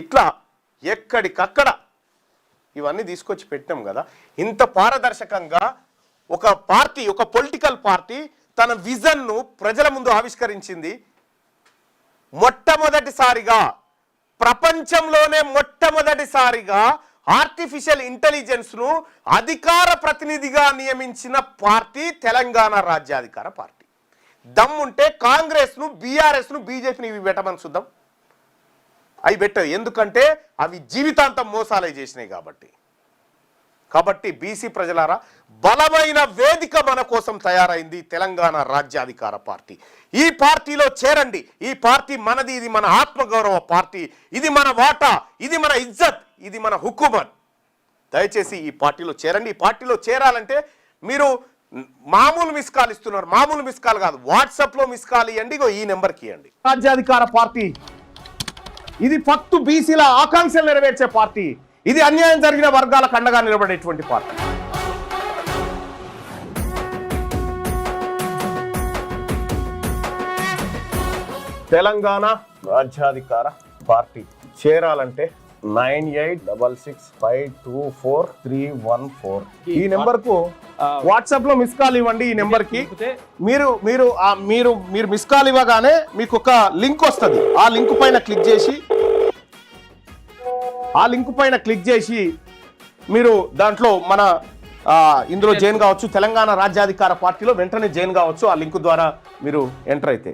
ఇట్లా ఎక్కడికక్కడ ఇవన్నీ తీసుకొచ్చి పెట్టినాం కదా. ఇంత పారదర్శకంగా ఒక పార్టీ ఒక పొలిటికల్ పార్టీ తన విజన్ను ప్రజల ముందు ఆవిష్కరించింది. మొట్టమొదటిసారిగా ప్రపంచంలోనే మొట్టమొదటిసారిగా ఆర్టిఫిషియల్ ఇంటెలిజెన్స్ను అధికార ప్రతినిధిగా నియమించిన పార్టీ తెలంగాణ రాజ్యాధికార పార్టీ. దమ్ముంటే కాంగ్రెస్ను బీఆర్ఎస్ను బీజేపీని ఇవి పెట్టమని చూద్దాం. అవి పెట్టవు ఎందుకంటే అవి జీవితాంతం మోసాలే చేసినాయి కాబట్టి. కాబట్టి బీసీ ప్రజలారా బలమైన వేదిక మన కోసం తయారైంది తెలంగాణ రాజ్యాధికార పార్టీ. ఈ పార్టీలో చేరండి. ఈ పార్టీ మనది ఇది మన ఆత్మగౌరవ పార్టీ. ఇది మన వాటా ఇది మన ఇజ్జత్ ఇది మన హుకుమత్. దయచేసి ఈ పార్టీలో చేరండి. ఈ పార్టీలో చేరాలంటే మీరు మామూలు మిస్ కాల్ ఇస్తున్నారు. మామూలు మిస్ కాల్ కాదు. వాట్సాప్లో మిస్ కాల్ ఇవ్వండి ఈ నెంబర్కి ఇవ్వండి రాజ్యాధికార పార్టీ ఇది ఫక్తు బీసీల ఆకాంక్షలు నెరవేర్చే పార్టీ. ఇది అన్యాయం జరిగిన వర్గాల కండగా నిలబడేటువంటి పార్టీ. తెలంగాణ రాజ్యాధికార పార్టీ చేరాలంటే nine eight double six five two four three one four. ఈ నెంబర్కు వాట్సాప్లో మిస్ కాల్ ఇవ్వండి ఈ నెంబర్కి మీరు మీరు మీరు మీరు మిస్ కాల్ ఇవ్వగానే మీకు ఒక లింక్ వస్తుంది. ఆ లింక్ పైన క్లిక్ చేసి ఆ లింక్ పైన క్లిక్ చేసి మీరు దాంట్లో మన ఇందులో జైన్ కావచ్చు. తెలంగాణ రాజ్యాధికార పార్టీలో వెంటనే జైన్ కావచ్చు. ఆ లింక్ ద్వారా మీరు ఎంటర్ అయితే.